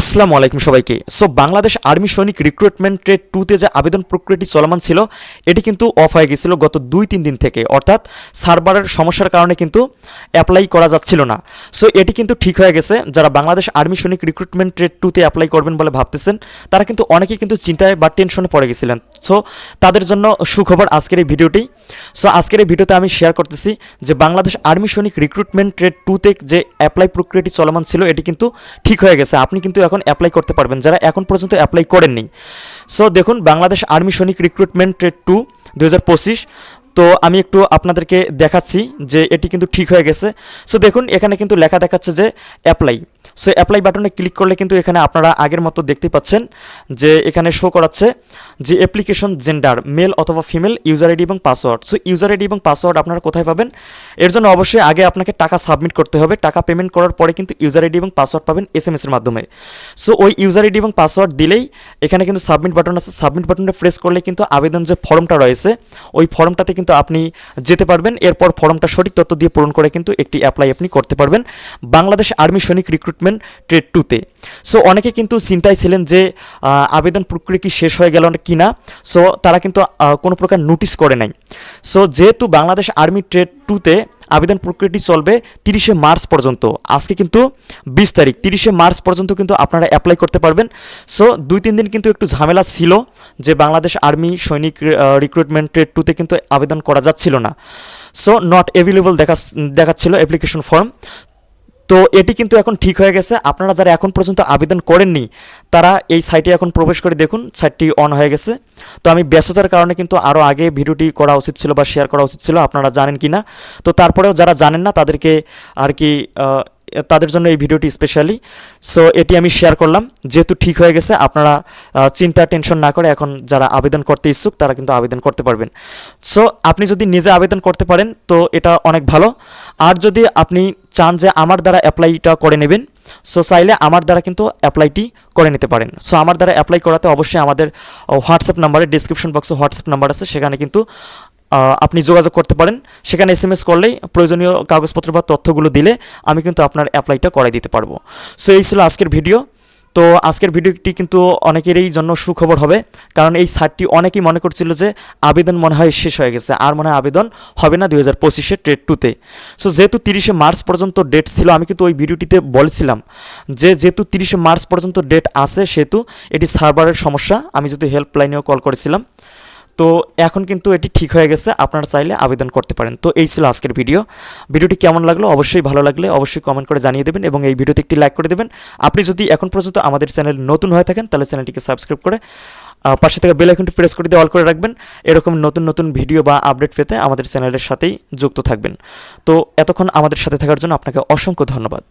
আসসালামু আলাইকুম সবাইকে। সো বাংলাদেশ আর্মি সৈনিক রিক্রুটমেন্ট ট্রেড টুতে যে আবেদন প্রক্রিয়াটি চলমান ছিল, এটি কিন্তু অফ হয়ে গেছিল গত দুই তিন দিন থেকে। অর্থাৎ সার্ভারের সমস্যার কারণে কিন্তু অ্যাপ্লাই করা যাচ্ছিল না। সো এটি কিন্তু ঠিক হয়ে গেছে। যারা বাংলাদেশ আর্মি সৈনিক রিক্রুটমেন্ট ট্রেড টুতে অ্যাপ্লাই করবেন বলে ভাবতেছেন, তারা কিন্তু অনেকেই কিন্তু চিন্তায় বা টেনশনে পড়ে গেছিলেন। সো তাদের জন্য সুখবর আজকের এই ভিডিওটি। সো আজকের এই ভিডিওতে আমি শেয়ার করতেছি যে বাংলাদেশ আর্মি সৈনিক রিক্রুটমেন্ট টুতে যে অ্যাপ্লাই প্রক্রিয়াটি চলমান ছিল, এটি কিন্তু ঠিক হয়ে গেছে। আপনি কিন্তু এখন অ্যাপ্লাই করতে পারবেন, যারা এখন পর্যন্ত অ্যাপ্লাই করেননি। সো দেখুন, বাংলাদেশ আর্মি সৈনিক রিক্রুটমেন্ট ট্রেড টু দু হাজার পঁচিশ। তো আমি একটু আপনাদেরকে দেখাচ্ছি যে এটি কিন্তু ঠিক হয়ে গেছে। সো দেখুন, এখানে কিন্তু লেখা দেখাচ্ছে যে অ্যাপ্লাই সো অ্যাপ্লাই বাটনে ক্লিক করলে কিন্তু এখানে আপনারা আগের মতো দেখতে পাচ্ছেন যে এখানে শো করাচ্ছে যে অ্যাপ্লিকেশন জেন্ডার মেল অথবা ফিমেল ইউজার আইডি এবং পাসওয়ার্ড সো ইউজার আইডি এবং পাসওয়ার্ড আপনারা কোথায় পাবেন? এর জন্য অবশ্যই আগে আপনাকে টাকা সাবমিট করতে হবে। টাকা পেমেন্ট করার পরে কিন্তু ইউজার আইডি এবং পাসওয়ার্ড পাবেন এস এম এর মাধ্যমে। সো ওই ইউজার আইডি এবং পাসওয়ার্ড দিলেই এখানে কিন্তু সাবমিট বাটন আছে। সাবমিট বাটনটা প্রেস করলে কিন্তু আবেদন যে ফর্মটা রয়েছে, ওই ফর্মটাতে কিন্তু আপনি যেতে পারবেন। এরপর ফর্মটা সঠিক তথ্য দিয়ে পূরণ করে কিন্তু একটি অ্যাপ্লাই আপনি করতে পারবেন। বাংলাদেশ আর্মি সৈনিক রিক্রুটমেন্ট ট্রেড টুতে সো অনেকে কিন্তু চিন্তায় ছিলেন যে আবেদন প্রক্রিয়া কি শেষ হয়ে গেল কি না। সো তারা কিন্তু কোনো প্রকার নোটিশ করে নাই। সো যেহেতু বাংলাদেশ আর্মি ট্রেড টুতে আবেদন প্রক্রিয়াটি চলবে তিরিশে মার্চ পর্যন্ত, আজকে কিন্তু বিশ তারিখ, তিরিশে মার্চ পর্যন্ত কিন্তু আপনারা অ্যাপ্লাই করতে পারবেন। সো দুই তিন দিন কিন্তু একটু ঝামেলা ছিল যে বাংলাদেশ আর্মি সৈনিক রিক্রুটমেন্ট ট্রেড টুতে কিন্তু আবেদন করা যাচ্ছিল না। সো নট অ্যাভেলেবল দেখা, দেখাচ্ছিল অ্যাপ্লিকেশন ফর্ম তো এটি কিন্তু এখন ঠিক হয়ে গেছে। আপনারা যারা এখন পর্যন্ত আবেদন করেননি, তারা এই সাইটে এখন প্রবেশ করে দেখুন সাইটটি অন হয়ে গেছে। তো আমি ব্যস্ততার কারণে কিন্তু আরও আগে ভিডিওটি করা উচিত ছিল বা শেয়ার করা উচিত ছিল, আপনারা জানেন কি না তো তারপরেও যারা জানেন না, তাদেরকে আর কি তাদের জন্য এই ভিডিওটি স্পেশালি সো এটি আমি শেয়ার করলাম। যেহেতু ঠিক হয়ে গেছে, আপনারা চিন্তা টেনশন না করে এখন যারা আবেদন করতে ইচ্ছুক, তারা কিন্তু আবেদন করতে পারবেন। সো আপনি যদি নিজে আবেদন করতে পারেন, তো এটা অনেক ভালো। আর যদি আপনি চান যে আমার দ্বারা অ্যাপ্লাইটা করে নেবেন সো চাইলে আমার দ্বারা কিন্তু অ্যাপ্লাইটি করে নিতে পারেন। সো আমার দ্বারা অ্যাপ্লাই করাতে অবশ্যই আমাদের হোয়াটসঅ্যাপ নাম্বারে ডিসক্রিপশন বক্সে হোয়াটসঅ্যাপ নাম্বার আছে। সেখানে কিন্তু আপনি যোগাযোগ করতে পারেন। সেখানে এস এম এস করলেই প্রয়োজনীয় কাগজপত্র বা তথ্যগুলো দিলে আমি কিন্তু আপনার অ্যাপ্লাইটা করাই দিতে পারব। সো এই ছিল আজকের ভিডিও। তো আজকের ভিডিওটি কিন্তু অনেকেরই জন্য সুখবর হবে। কারণ এই সাইটটি অনেকেই মনে করছিল যে আবেদন মনে হয় শেষ হয়ে গেছে। আর মনে হয় আবেদন হবে না দুই হাজার পঁচিশে ট্রেড টুতে সো যেহেতু তিরিশে মার্চ পর্যন্ত ডেট ছিল, আমি কিন্তু ওই ভিডিওটিতে বলেছিলাম যে যেহেতু তিরিশে মার্চ পর্যন্ত ডেট আছে, সেহেতু এটি সার্ভারের সমস্যা। আমি যদি হেল্পলাইনেও কল করেছিলাম। তো এখন কিন্তু এটি ঠিক হয়ে গেছে, আপনারা চাইলে আবেদন করতে পারেন। তো এই ছিল আজকের ভিডিও। ভিডিওটি কেমন লাগল? অবশ্যই ভালো লাগলে অবশ্যই কমেন্ট করে জানিয়ে দেবেন এবং এই ভিডিওতে একটি লাইক করে দেবেন। আপনি যদি এখন পর্যন্ত আমাদের চ্যানেল নতুন হয়ে থাকেন, তাহলে চ্যানেলটিকে সাবস্ক্রাইব করে পাশে থেকে বেল আইকনটি প্রেস করে দিয়ে অল করে রাখবেন। এরকম নতুন নতুন ভিডিও বা আপডেট পেতে আমাদের চ্যানেলের সাথেই যুক্ত থাকবেন। তো এতক্ষণ আমাদের সাথে থাকার জন্য আপনাকে অসংখ্য ধন্যবাদ।